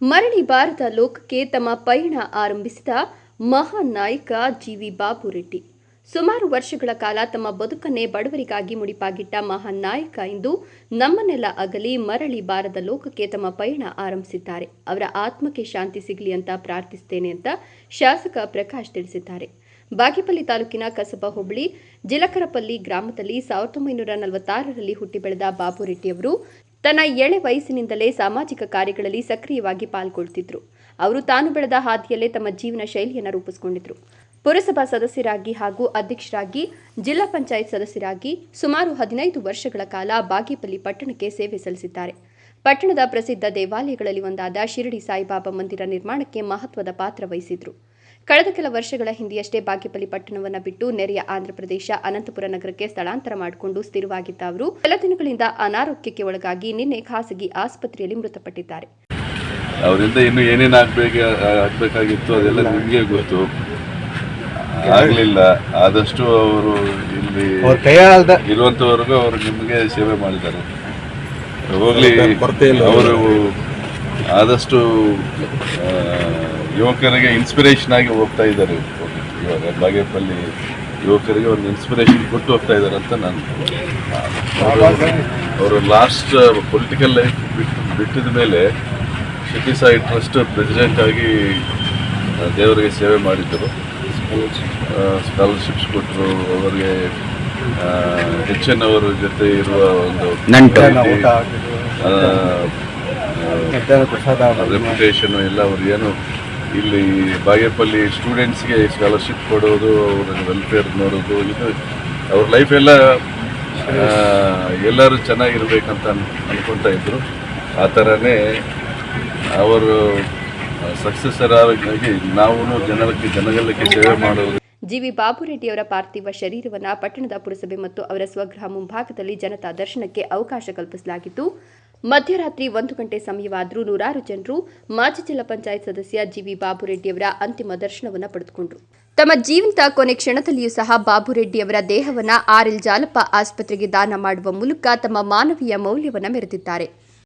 ಮರಳಿ ಬಾರದ ಲೋಕಕ್ಕೆ ತಮ್ಮ ಪಯಣ ಆರಂಭಿಸಿದ ಮಹಾನ್ ನಾಯಕ ಜಿವಿ ಬಾಬು ರೆಡ್ಡಿ. ಸುಮಾರು ವರ್ಷಗಳ ಕಾಲ ತಮ್ಮ ಬದುಕನ್ನೇ ಬಡವರಿಗಾಗಿ ಮುಡಿಪಾಗಿಟ್ಟ ಮಹಾನ್ ನಾಯಕ ಇಂದು ನಮ್ಮನ್ನೆಲ್ಲ ಅಗಲಿ ಮರಳಿ ಬಾರದ ಲೋಕಕ್ಕೆ ತಮ್ಮ ಪಯಣ ಆರಂಭಿಸಿದ್ದಾರೆ. ಅವರ ಆತ್ಮಕ್ಕೆ ಶಾಂತಿ ಸಿಗಲಿ ಅಂತ ಪ್ರಾರ್ಥಿಸುತ್ತೇನೆ ಅಂತ ಶಾಸಕ ಪ್ರಕಾಶ್ ತಿಳಿಸಿದ್ದಾರೆ. ಬಾಗೇಪಲ್ಲಿ ತಾಲೂಕಿನ ಕಸಬ ಹೋಬಳಿ, ಜಿಲಕರಪಲ್ಲಿ ಗ್ರಾಮದಲ್ಲಿ ಸಾವಿರದ ಒಂಬೈನೂರ ನಲವತ್ತಾರರಲ್ಲಿ ಹುಟ್ಟಿ ಬೆಳೆದ ಬಾಬು ರೆಡ್ಡಿಯವರು ತನ್ನ ಎಳೆ ವಯಸ್ಸಿನಿಂದಲೇ ಸಾಮಾಜಿಕ ಕಾರ್ಯಗಳಲ್ಲಿ ಸಕ್ರಿಯವಾಗಿ ಪಾಲ್ಗೊಳ್ತಿದ್ರು. ಅವರು ತಾನು ಬೆಳೆದ ಹಾದಿಯಲ್ಲೇ ತಮ್ಮ ಜೀವನ ಶೈಲಿಯನ್ನು ರೂಪಿಸಿಕೊಂಡಿದ್ರು. ಪುರಸಭಾ ಸದಸ್ಯರಾಗಿ ಹಾಗೂ ಅಧ್ಯಕ್ಷರಾಗಿ, ಜಿಲ್ಲಾ ಪಂಚಾಯತ್ ಸದಸ್ಯರಾಗಿ ಸುಮಾರು ಹದಿನೈದು ವರ್ಷಗಳ ಕಾಲ ಬಾಗೇಪಲ್ಲಿ ಪಟ್ಟಣಕ್ಕೆ ಸೇವೆ ಸಲ್ಲಿಸಿದ್ದಾರೆ. ಪಟ್ಟಣದ ಪ್ರಸಿದ್ಧ ದೇವಾಲಯಗಳಲ್ಲಿ ಒಂದಾದ ಶಿರಡಿ ಸಾಯಿಬಾಬಾ ಮಂದಿರ ನಿರ್ಮಾಣಕ್ಕೆ ಮಹತ್ವದ ಪಾತ್ರ ವಹಿಸಿದ್ರು. ಕಳೆದ ಕೆಲ ವರ್ಷಗಳ ಹಿಂದೆಯಷ್ಟೇ ಬಾಗೇಪಲ್ಲಿ ಪಟ್ಟಣವನ್ನು ಬಿಟ್ಟು ನೆರೆಯ ಆಂಧ್ರಪ್ರದೇಶ ಅನಂತಪುರ ನಗರಕ್ಕೆ ಸ್ಥಳಾಂತರ ಮಾಡಿಕೊಂಡು ಸ್ಥಿರವಾಗಿದ್ದ ಅವರು ಕೆಲ ದಿನಗಳಿಂದ ಅನಾರೋಗ್ಯಕ್ಕೆ ಒಳಗಾಗಿ ನಿನ್ನೆ ಖಾಸಗಿ ಆಸ್ಪತ್ರೆಯಲ್ಲಿ ಮೃತಪಟ್ಟಿದ್ದಾರೆ. ಅವರಿಂದ ಇನ್ನು ಏನೇನು ಆಗ್ಬೇಕು ಆಗ್ಬೇಕಾಗಿತ್ತು ಅದೆಲ್ಲ ನಿಮಗೆ ಗೊತ್ತು. ಆಗಲಿಲ್ಲ ಆದಷ್ಟು ಅವರು ಇಲ್ಲಿ ಇರುವಂತವರೆಗೂ ಅವರು ನಿಮಗೆ ಸೇವೆ ಮಾಡಿದ್ದಾರೆ. ಹೋಗ್ಲಿ ಅವರು ಆದಷ್ಟು ಯುವಕರಿಗೆ ಇನ್ಸ್ಪಿರೇಷನ್ ಆಗಿ ಹೋಗ್ತಾ ಇದ್ದಾರೆ. ಇವಾಗ ಬಾಗೇಪಲ್ಲಿ ಯುವಕರಿಗೆ ಒಂದು ಇನ್ಸ್ಪಿರೇಷನ್ ಕೊಟ್ಟು ಹೋಗ್ತಾ ಇದ್ದಾರೆ ಅಂತ ನಾನು ಅವರು ಲಾಸ್ಟ್ ಪೊಲಿಟಿಕಲ್ ಲೈಫ್ ಬಿಟ್ಟು ಬಿಟ್ಟಿದ ಮೇಲೆ ಶಿಟಿ ಸಾಯಿ ಟ್ರಸ್ಟ್ ಪ್ರೆಸಿಡೆಂಟ್ ಆಗಿ ದೇವರಿಗೆ ಸೇವೆ ಮಾಡಿದ್ದರು. ಸ್ಕಾಲರ್ಶಿಪ್ಸ್ ಕೊಟ್ಟರು ಅವರಿಗೆ ಎಚ್ ಎನ್ ಅವರ ಜೊತೆ ಇರುವ ಒಂದು ರೆಪ್ಯುಟೇಷನ್ ಎಲ್ಲ ಅವ್ರು ಏನು ಇಲ್ಲಿ ಬಾಗೇಪಲ್ಲಿ ಸ್ಟೂಡೆಂಟ್ಸ್ಗೆ ಸ್ಕಾಲರ್ಶಿಪ್ ಕೊಡೋದು ಅವ್ರ ವೆಲ್ಫೇರ್ ನೋಡೋದು, ಇದು ಅವ್ರ ಲೈಫ್ ಎಲ್ಲ ಎಲ್ಲರೂ ಚೆನ್ನಾಗಿರ್ಬೇಕಂತ ಅನ್, ಅನ್ಕೊತಾ ಇದ್ರು. ಆ ಥರನೇ ಅವರು ಸಕ್ಸಸ್ಸರ್ ಆಗಿ ನಾವು ಜನಕ್ಕೆ ಜನಗಲ್ಲಕ್ಕೆ ಸೇವೆ ಮಾಡೋದು. ಜಿವಿ ಬಾಬುರೆಡ್ಡಿಯವರ ಪಾರ್ಥಿವ ಶರೀರವನ್ನು ಪಟ್ಟಣದ ಪುರಸಭೆ ಮತ್ತು ಅವರ ಸ್ವಗೃಹ ಮುಂಭಾಗದಲ್ಲಿ ಜನತಾ ದರ್ಶನಕ್ಕೆ ಅವಕಾಶ ಕಲ್ಪಿಸಲಾಗಿದ್ದು ಮಧ್ಯರಾತ್ರಿ ಒಂದು ಗಂಟೆ ಸಮಯವಾದರೂ ನೂರಾರು ಜನರು ಮಾಜಿ ಜಿಲ್ಲಾ ಪಂಚಾಯತ್ ಸದಸ್ಯ ಜಿವಿ ಬಾಬುರೆಡ್ಡಿಯವರ ಅಂತಿಮ ದರ್ಶನವನ್ನು ಪಡೆದುಕೊಂಡರು. ತಮ್ಮ ಜೀವಂತ ಕೊನೆ ಕ್ಷಣದಲ್ಲಿಯೂ ಸಹ ಬಾಬುರೆಡ್ಡಿಯವರ ದೇಹವನ್ನು ಆರ್ಎಲ್ ಜಾಲಪ್ಪ ಆಸ್ಪತ್ರೆಗೆ ದಾನ ಮಾಡುವ ಮೂಲಕ ತಮ್ಮ ಮಾನವೀಯ ಮೌಲ್ಯವನ್ನು ಮೆರೆದಿದ್ದಾರೆ.